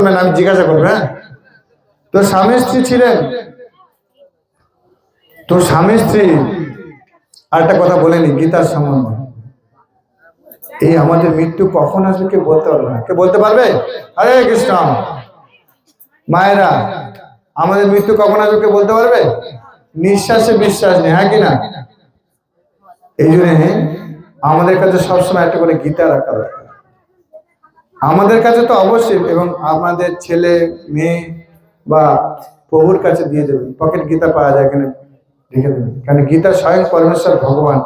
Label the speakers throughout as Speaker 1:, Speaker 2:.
Speaker 1: করবেন আমি জিজ্ঞাসা করবো হ্যাঁ তোর স্বামী স্ত্রী ছিলেন তোর স্বামী স্ত্রী আর একটা কথা বলেনি গীতার সম্বন্ধে এই আমাদের মৃত্যু কখন আসবে কে বলতে পারবে না কে বলতে পারবে হরে কৃষ্ণ মায়েরা আমাদের মৃত্যু কখন আসবে কে বলতে পারবে নিঃশ্বাসে বিশ্বাস নেই হ্যাঁ কিনা এই জন্যে আমাদের কাছে সবসময় একটা করে গীতা রাখা হয় আমাদের কাছে তো অবশ্যই এবং আমাদের ছেলে মেয়ে বা প্রভুর কাছে দিয়ে দেবেন পকেট গীতা পাওয়া যায় এখানে রেখে দেবেন কারণ গীতা স্বয়ং পরমেশ্বর ভগবান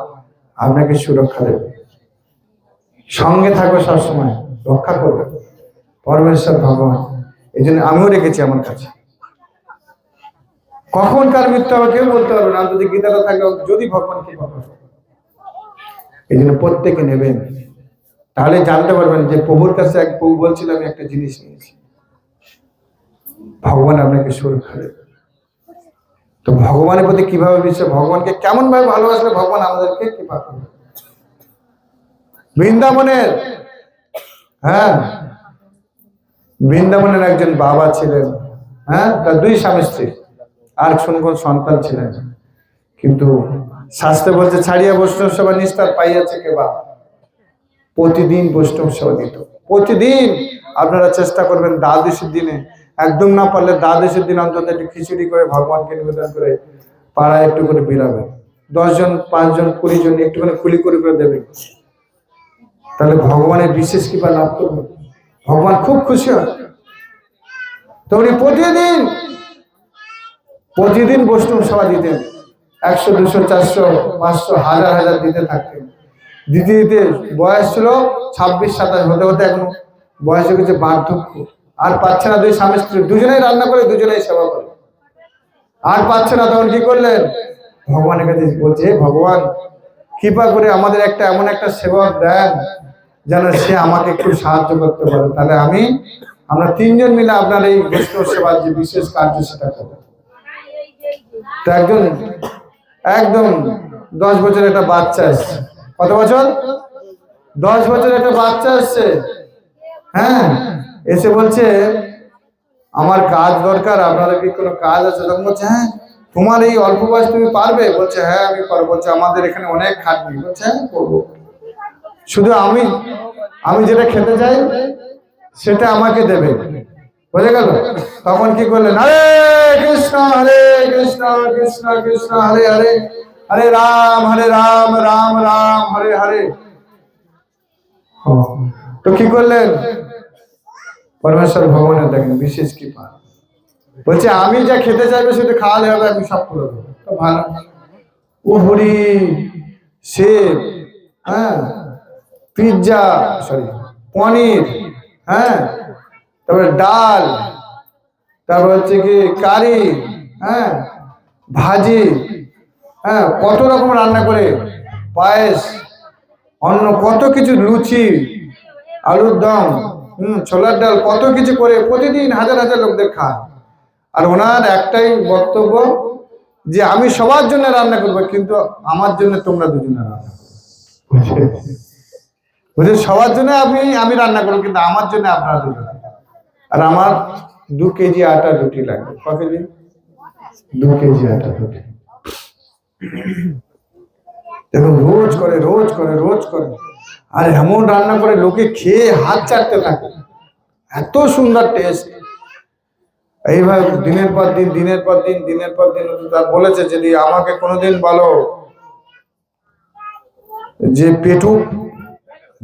Speaker 1: আপনাকে সুরক্ষা দেবে সঙ্গে থাকবে সবসময় রক্ষা করবে পরমেশ্বর ভগবান এই জন্য আমিও রেখেছি আমার কাছে কখন কার মৃত্যু হবে কেউ বলতে পারবে না যদি গীতাটা থাকে যদি ভগবান কে ভগবান এই জন্য প্রত্যেকে নেবেন তাহলে জানতে পারবেন যে প্রভুর কাছে এক প্রভু বলছিল আমি একটা জিনিস নিয়েছি ভগবান আপনাকে সুরক্ষা দেবে তো ভগবানের প্রতি কিভাবে বিশ্বাস ভগবানকে কেমন ভাবে ভালোবাসলে ভগবান আমাদেরকে কৃপা করবে বৃন্দাবনের হ্যাঁ বৃন্দাবনের একজন বাবা ছিলেন হ্যাঁ তার দুই স্বামী স্ত্রী আর কোন সন্তান ছিলেন কিন্তু শাস্ত্রে বলছে ছাড়িয়া বৈষ্ণব সভা নিস্তার পাইয়াছে কে বাবা প্রতিদিন বৈষ্ণব সেবা দিত প্রতিদিন আপনারা চেষ্টা করবেন দ্বাদশীর দিনে একদম না পারলে দ্বাদশীর দিন অন্তত একটু খিচুড়ি করে ভগবানকে নিবেদন করে পাড়ায় একটু করে বেরাবেন দশজন পাঁচজন কুড়ি জন একটুখানি কুলি করে করে দেবে তাহলে ভগবানের বিশেষ কৃপা লাভ করবে ভগবান খুব খুশি হয় তেমনি প্রতিদিন প্রতিদিন বৈষ্ণব সেবা দিতেন একশো দুশো চারশো পাঁচশো হাজার হাজার দিতে থাকতেন দিতে বয়স ছিল ছাব্বিশ সাতাশ হতে হতে এখন বয়স হয়ে গেছে বার্ধক্য আর পাচ্ছে না দুই স্বামী স্ত্রী দুজনেই রান্না করে দুজনেই সেবা করে আর পাচ্ছে না তখন কি করলেন ভগবানের কাছে বলছে ভগবান কৃপা করে আমাদের একটা এমন একটা সেবক দেন যেন সে আমাকে একটু সাহায্য করতে পারে তাহলে আমি আমরা তিনজন মিলে আপনার এই বিষ্ণু সেবার যে বিশেষ কার্য সেটা করব একজন একদম দশ বছর একটা বাচ্চা এসছে কত বছর দশ বছর একটা বাচ্চা এসছে হ্যাঁ এসে বলছে আমার কাজ দরকার আপনাদের কি কোনো কাজ আছে তখন বলছে হ্যাঁ তোমার এই অল্প বয়স তুমি পারবে বলছে হ্যাঁ আমি পারবো বলছে আমাদের এখানে অনেক খাটনি বলছে হ্যাঁ করবো শুধু আমি আমি যেটা খেতে চাই সেটা আমাকে দেবে বোঝা গেল তখন কি করলেন হরে কৃষ্ণ হরে কৃষ্ণ কৃষ্ণ কৃষ্ণ হরে হরে হরে রাম হরে রাম রাম রাম হরে হরে তো কি করলেন পরমেশ্বর ভগবানের দেখেন বিশেষ কৃপা বলছে আমি যা খেতে চাইবে সেটা খাওয়ালে হবে আমি সব করে দেবো তো ভালো ও হরি সেব হ্যাঁ পিৎজা সরি পনির হ্যাঁ তারপরে ডাল তারপর হচ্ছে কি কারি হ্যাঁ ভাজি হ্যাঁ কত রকম রান্না করে পায়েস অন্য কত কিছু লুচি আলুর দম হুম ছোলার ডাল কত কিছু করে প্রতিদিন হাজার হাজার লোকদের খায় আর ওনার একটাই বক্তব্য যে আমি সবার জন্য রান্না করবো কিন্তু আমার জন্য তোমরা দুজনে রান্না করবে সবার জন্য আমি আমি রান্না করবো কিন্তু আমার জন্য আপনারা দুজনে আর আমার দু কেজি আটা রুটি লাগবে ক কেজি দু কেজি আটা রুটি দেখো রোজ করে রোজ করে রোজ করে আর এমন রান্না করে লোকে খেয়ে হাত চাটতে থাকে এত সুন্দর টেস্ট এইভাবে দিনের পর দিন দিনের পর দিন দিনের পর দিন তার বলেছে যদি আমাকে কোনোদিন বলো যে পেটু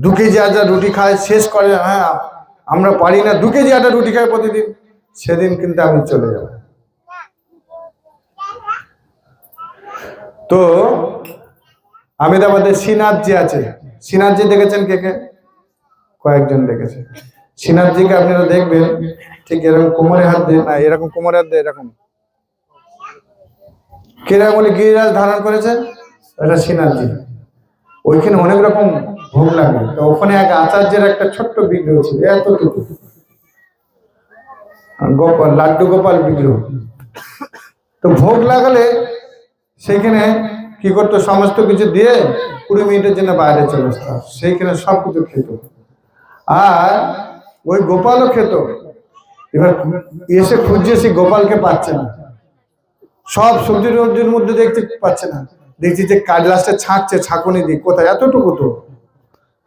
Speaker 1: দু কেজি আটা রুটি খায় শেষ করে হ্যাঁ আমরা পারি না দু কেজি আটা রুটি খায় প্রতিদিন সেদিন কিন্তু আমি চলে যাবো তো আমেদাবাদে সিনাজি আছে সিনাজি দেখেছেন কে কে কয়েকজন দেখেছে সিনাজিকে আপনারা দেখবেন ঠিক এরকম কোমরে হাত দিয়ে না এরকম কোমরে হাত দিয়ে এরকম বলে গিরিরাজ ধারণ করেছে এটা সিনাজি ওইখানে অনেক রকম ভোগ লাগে তো ওখানে এক আচার্যের একটা ছোট্ট বিগ্রহ ছিল এতটুকু গোপাল লাড্ডু গোপাল বিগ্রহ তো ভোগ লাগালে সেখানে কি করতো সমস্ত কিছু দিয়ে কুড়ি মিনিটের জন্য বাইরে চলে আসতো সেইখানে সব কিছু খেত আর ওই গোপালও খেত এবার এসে খুঁজছে সে গোপালকে পাচ্ছে না সব সবজি টবজির মধ্যে দেখতে পাচ্ছে না দেখছি যে কাজলাসটা ছাঁকছে ছাঁকুনি দিয়ে কোথায় এতটুকু তো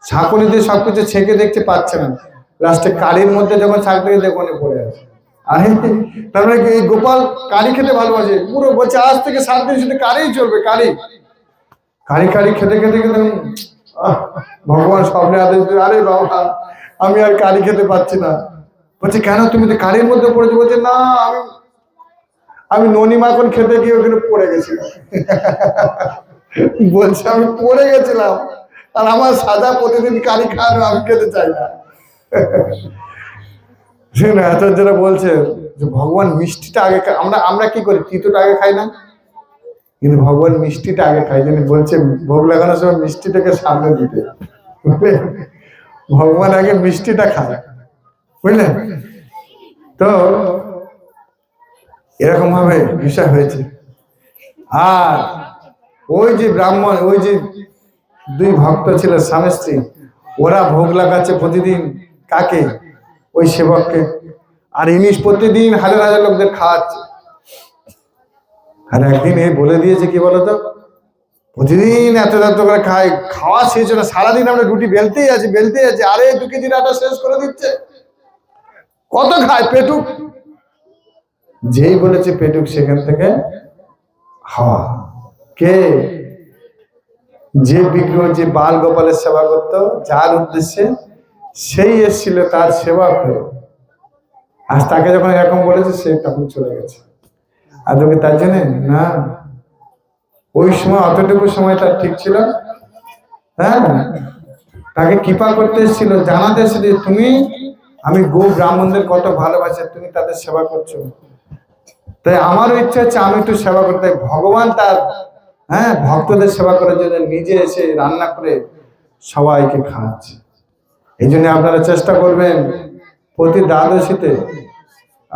Speaker 1: ছাঁকুনি দিয়ে সব কিছু ছেঁকে দেখতে পাচ্ছে না লাস্টে কালির মধ্যে যখন ছাঁকতে ওখানে পড়ে আছে আরে তার মানে এই গোপাল কারি খেতে ভালোবাসে পুরো বলছে আজ থেকে সাত দিন শুধু কারেই চলবে কারি কারি কারি খেতে খেতে খেতে ভগবান স্বপ্নে আদেশ দিল আরে বাবা আমি আর কারি খেতে পাচ্ছি না বলছে কেন তুমি তো কারির মধ্যে পড়েছো বলছে না আমি আমি ননি মাখন খেতে গিয়ে ওখানে পড়ে গেছিলাম বলছে আমি পড়ে গেছিলাম আর আমার সাদা প্রতিদিন কারি খাওয়ানো আমি খেতে চাই না আচার্যরা বলছে যে ভগবান মিষ্টিটা আগে আমরা আমরা কি করি তিতোটা আগে খাই না কিন্তু ভগবান মিষ্টিটা আগে খাই যেন বলছে ভোগ লাগানোর সময় মিষ্টিটাকে সামনে দিতে ভগবান আগে মিষ্টিটা খায় বুঝলেন তো এরকম ভাবে বিষয় হয়েছে আর ওই যে ব্রাহ্মণ ওই যে দুই ভক্ত ছিল স্বামী স্ত্রী ওরা ভোগ লাগাচ্ছে প্রতিদিন কাকে ওই সেবককে আর ইনিশ প্রতিদিন হাজার হাজার লোকদের খাওয়াচ্ছে আর একদিন এ বলে দিয়েছে কি বলতো প্রতিদিন এত এত করে খাই খাওয়া শেষ হলো সারাদিন আমরা রুটি বেলতেই আছি বেলতেই আছি আরে দু কেজি আটা শেষ করে দিচ্ছে কত খায় পেটুক যেই বলেছে পেটুক সেখান থেকে হাওয়া কে যে বিগ্রহ যে বাল গোপালের সেবা করতো যার উদ্দেশ্যে সেই এসছিল তার সেবা করে আজ তাকে যখন এরকম বলেছে সে তখন চলে গেছে আর তুমি তার জন্য না ওই সময় অতটুকু সময় তার ঠিক ছিল হ্যাঁ তাকে কৃপা করতে এসেছিল জানাতে এসেছে তুমি আমি গো ব্রাহ্মণদের কত ভালোবাসে তুমি তাদের সেবা করছো তাই আমারও ইচ্ছে হচ্ছে আমি একটু সেবা করতে ভগবান তার হ্যাঁ ভক্তদের সেবা করার জন্য নিজে এসে রান্না করে সবাইকে খাওয়াচ্ছে এই জন্য আপনারা চেষ্টা করবেন প্রতি দ্বাদশীতে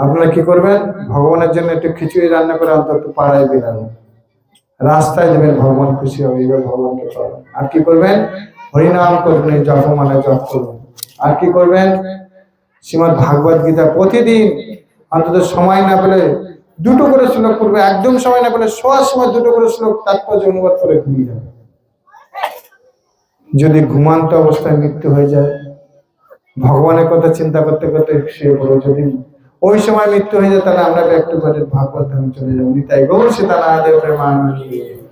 Speaker 1: আপনারা কি করবেন ভগবানের জন্য একটু খিচুড়ি রান্না করে অন্তত পাড়ায় বেরাবেন রাস্তায় দেবেন ভগবান খুশি হবে এইবার ভগবানকে আর কি করবেন হরিনাম করবেন এই জপ মানে জপ করবেন আর কি করবেন শ্রীমৎ ভাগবত গীতা প্রতিদিন অন্তত সময় না পেলে দুটো করে শ্লোক করবে একদম সময় না পেলে সব সময় দুটো করে শ্লোক তাৎপর্য অনুবাদ করে ঘুমিয়ে যাবে যদি ঘুমান্ত অবস্থায় মৃত্যু হয়ে যায় ভগবানের কথা চিন্তা করতে করতে শুয়ে পড়বো যদি ওই সময় মৃত্যু হয়ে যায় তাহলে আমরা একটু করে ভাগবত চলে যাবো তাই গৌর সীতা না দেব